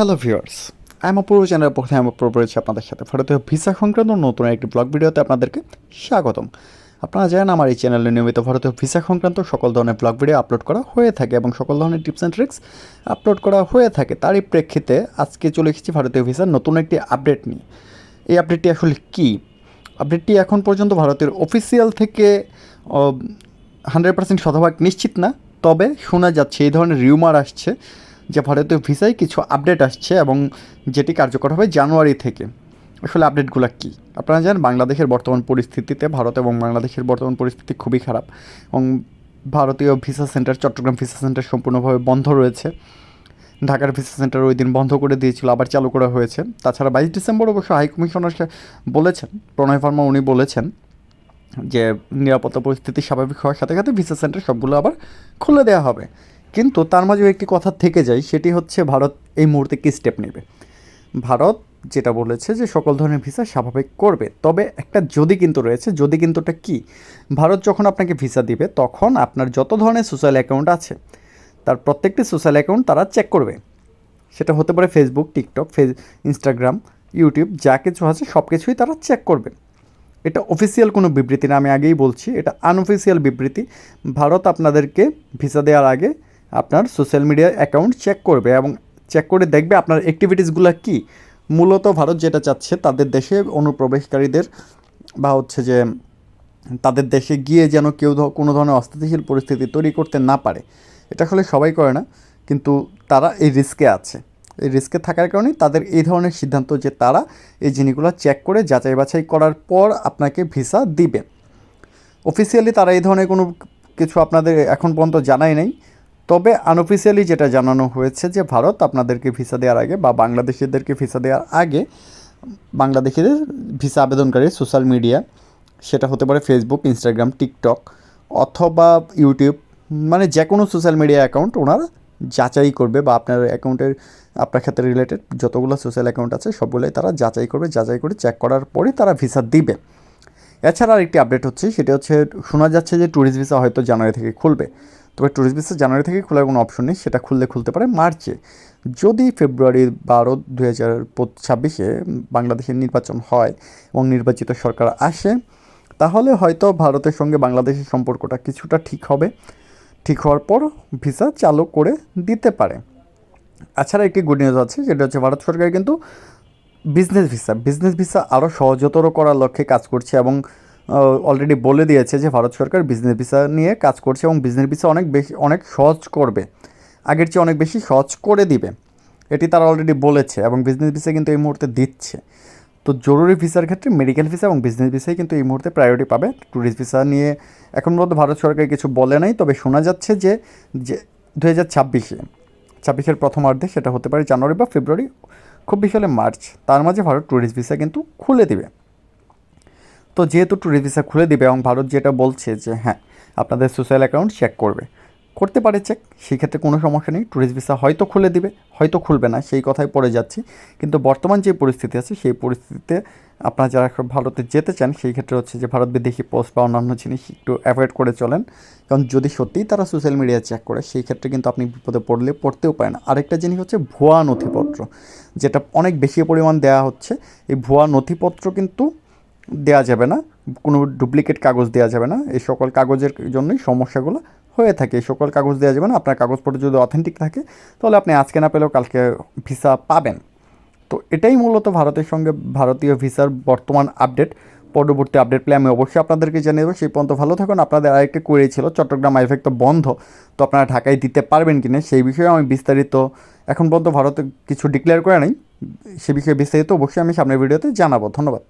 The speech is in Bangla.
Hello viewers I am Apurba চ্যানেলের পক্ষে আমি অপূর্ব রয়েছে আপনাদের সাথে। ভারতীয় ভিসা সংক্রান্ত নতুন একটি ব্লগ ভিডিওতে আপনাদেরকে স্বাগতম। আপনারা জানেন আমার এই চ্যানেলে নিয়মিত ভারতীয় ভিসা সংক্রান্ত সকল ধরনের ব্লগ ভিডিও আপলোড করা হয়ে থাকে এবং সকল ধরনের টিপস অ্যান্ড ট্রিক্স আপলোড করা হয়ে থাকে। তারই প্রেক্ষিতে আজকে চলে এসেছি ভারতীয় ভিসার নতুন একটি আপডেট নিয়ে। এই আপডেটটি আসলে কী? আপডেটটি এখন পর্যন্ত ভারতের অফিসিয়াল থেকে হান্ড্রেড পার্সেন্ট শতভাগ নিশ্চিত না। তবে শোনা যাচ্ছে এই ধরনের রিউমার আসছে যে ভারতীয় ভিসায় কিছু আপডেট আসছে এবং যেটি কার্যকর হবে জানুয়ারি থেকে। আসলে আপডেটগুলো কী? আপনারা জানেন, বাংলাদেশের বর্তমান পরিস্থিতিতে ভারত এবং বাংলাদেশের বর্তমান পরিস্থিতি খুবই খারাপ এবং ভারতীয় visa centre, Chittagong visa centre সম্পূর্ণভাবে বন্ধ রয়েছে। ঢাকার ভিসা সেন্টার ওই দিন বন্ধ করে দিয়েছিল, আবার চালু করা হয়েছে। তাছাড়া বাইশ ডিসেম্বর অবশ্য হাই কমিশনার বলেছেন, প্রণয় ভার্মা উনি বলেছেন যে নিরাপত্তা পরিস্থিতি স্বাভাবিক হওয়ার সাথে সাথে ভিসা সেন্টার সবগুলো আবার খুলে দেওয়া হবে। কিন্তু তার মাঝেও একটি কথা থেকে যায়, সেটি হচ্ছে ভারত এই মুহূর্তে কী স্টেপ নেবে? ভারত যেটা বলেছে যে সকল ধরনের ভিসা স্বাভাবিক করবে। তবে একটা যদি কিন্তু রয়েছে, যদি কিন্তুটা কি? ভারত যখন আপনাকে ভিসা দিবে, তখন আপনার যত ধরনের সোশ্যাল অ্যাকাউন্ট আছে, তার প্রত্যেকটি সোশ্যাল অ্যাকাউন্ট তারা চেক করবে। সেটা হতে পারে Facebook TikTok face Instagram YouTube যা কিছু আছে সব কিছুই তারা চেক করবে। এটা অফিসিয়াল কোনো বিবৃতি না, আমি আগেই বলছি, এটা আনঅফিসিয়াল বিবৃতি। ভারত আপনাদেরকে ভিসা দেওয়ার আগে আপনার সোশ্যাল মিডিয়া অ্যাকাউন্ট চেক করবে এবং চেক করে দেখবে আপনার অ্যাক্টিভিটিসগুলো কী। মূলত ভারত যেটা চাচ্ছে তাদের দেশে অনুপ্রবেশকারীদের বা হচ্ছে যে তাদের দেশে গিয়ে যেন কেউ কোনো ধরনের অস্থিতিশীল পরিস্থিতি তৈরি করতে না পারে। এটা আসলে সবাই করে না, কিন্তু তারা এই রিস্কে আছে। এই রিস্কে থাকার কারণেই তাদের এই ধরনের সিদ্ধান্ত যে তারা এই জিনিসগুলো চেক করে যাচাই বাছাই করার পর আপনাকে ভিসা দিবে। অফিসিয়ালি তারা এই ধরনের কোনো কিছু আপনাদের এখন পর্যন্ত জানাই নেই তবে আনঅফিসিয়ালি যেটা জানানো হয়েছে যে ভারত আপনাদেরকে ভিসা দেওয়ার আগে বা বাংলাদেশিদেরকে ভিসা দেওয়ার আগে বাংলাদেশিদের ভিসা আবেদনকারী সোশ্যাল মিডিয়া সেটা হতে পারে ফেসবুক ইনস্টাগ্রাম টিকটক অথবা ইউটিউব মানে যে কোনো সোশ্যাল মিডিয়া অ্যাকাউন্ট ওনারা যাচাই করবে বা আপনার অ্যাকাউন্টের আপনার ক্ষেত্রে রিলেটেড যতগুলো সোশ্যাল অ্যাকাউন্ট আছে সবগুলোই তারা যাচাই করবে, যাচাই করে চেক করার পরে তারা ভিসা দিবে। এছাড়া আরেকটি আপডেট হচ্ছে, সেটা হচ্ছে শোনা যাচ্ছে যে ট্যুরিস্ট ভিসা হয়তো জানুয়ারি থেকে খুলবে। তবে ট্যুরিস্ট ভিসা জানুয়ারি থেকে খোলার কোনো অপশন নেই, সেটা খুললে খুলতে পারে। মার্চে, যদি ফেব্রুয়ারি বারো দুই হাজার ছাব্বিশে বাংলাদেশের নির্বাচন হয় এবং নির্বাচিত সরকার আসে, তাহলে হয়তো ভারতের সঙ্গে বাংলাদেশের সম্পর্কটা কিছুটা ঠিক হবে। ঠিক হওয়ার পর ভিসা চালু করে দিতে পারে। এছাড়া একটি গুড নিউজ আছে, সেটা হচ্ছে ভারত সরকার কিন্তু বিজনেস ভিসা বিজনেস ভিসা আরও সহজতর করার লক্ষ্যে কাজ করছে এবং অলরেডি বলে দিয়েছে যে ভারত সরকার বিজনেস ভিসা নিয়ে কাজ করছে এবং বিজনেস ভিসা অনেক বেশি অনেক সহজ করবে। আগের চেয়ে অনেক বেশি সহজ করে দিবে। এটি তারা অলরেডি বলেছে এবং বিজনেস ভিসা কিন্তু এই মুহূর্তে দিচ্ছে। তো জরুরি ভিসার ক্ষেত্রে মেডিকেল ভিসা এবং বিজনেস ভিসাই কিন্তু এই মুহূর্তে প্রায়োরিটি পাবে। ট্যুরিস্ট ভিসা নিয়ে এখন পর্যন্ত ভারত সরকার কিছু বলে নাই, তবে শোনা যাচ্ছে যে যে দু হাজার ছাব্বিশে, ছাব্বিশের প্রথমার্ধে সেটা হতে পারে জানুয়ারি বা ফেব্রুয়ারি, খুব বেশি হলে মার্চ, তার মাঝে ভারত ট্যুরিস্ট ভিসা কিন্তু খুলে দিবে। তো যেহেতু ট্যুরিস্ট ভিসা খুলে দিবে এবং ভারত যেটা বলছে যে হ্যাঁ আপনাদের সোশ্যাল অ্যাকাউন্ট চেক করবে। করতে পারে চেক সেক্ষেত্রে কোনো সমস্যা নেই। ট্যুরিস্ট ভিসা হয়তো খুলে দিবে, হয়তো খুলবে না, সেই কথাই পড়ে যাচ্ছি। কিন্তু বর্তমান যে পরিস্থিতি আছে, সেই পরিস্থিতিতে আপনারা যারা ভারতে যেতে চান, সেই ক্ষেত্রে হচ্ছে যে ভারত বিদেশি পোস্ট বা অন্যান্য জিনিস একটু অ্যাভয়েড করে চলেন। কারণ যদি সত্যিই তারা সোশ্যাল মিডিয়া চেক করে, সেই ক্ষেত্রে কিন্তু আপনি বিপদে পড়লে, পড়তেও পারেন। আরেকটা জিনিস হচ্ছে ভুয়া নথিপত্র, যেটা অনেক বেশি পরিমাণ দেওয়া হচ্ছে। এই ভুয়া নথিপত্র কিন্তু দেওয়া যাবে না, কোনো ডুপ্লিকেট কাগজ দেওয়া যাবে না। এই সকল কাগজের জন্যই সমস্যাগুলো হয়ে থাকে। এই সকল কাগজ দেওয়া যাবে না, আপনার কাগজপত্র যদি অথেন্টিক থাকে, তাহলে আপনি আজকে না পেলেও কালকে ভিসা পাবেন। তো এটাই মূলত ভারতের সঙ্গে ভারতীয় ভিসার বর্তমান আপডেট পরবর্তী আপডেট পেলে আমি অবশ্যই আপনাদেরকে জানিয়ে দেবো। সেই পর্যন্ত ভালো থাকুন। আপনাদের আরেকটা কোয়েরি ছিল, চট্টগ্রাম আইফেক তো বন্ধ, তো আপনারা ঢাকায় দিতে পারবেন কি না, সেই বিষয়ে আমি বিস্তারিত এখন পর্যন্ত ভারতে কিছু ডিক্লেয়ার করে নাই। সে বিষয়ে বিস্তারিত অবশ্যই আমি সামনের ভিডিওতে জানাব। ধন্যবাদ।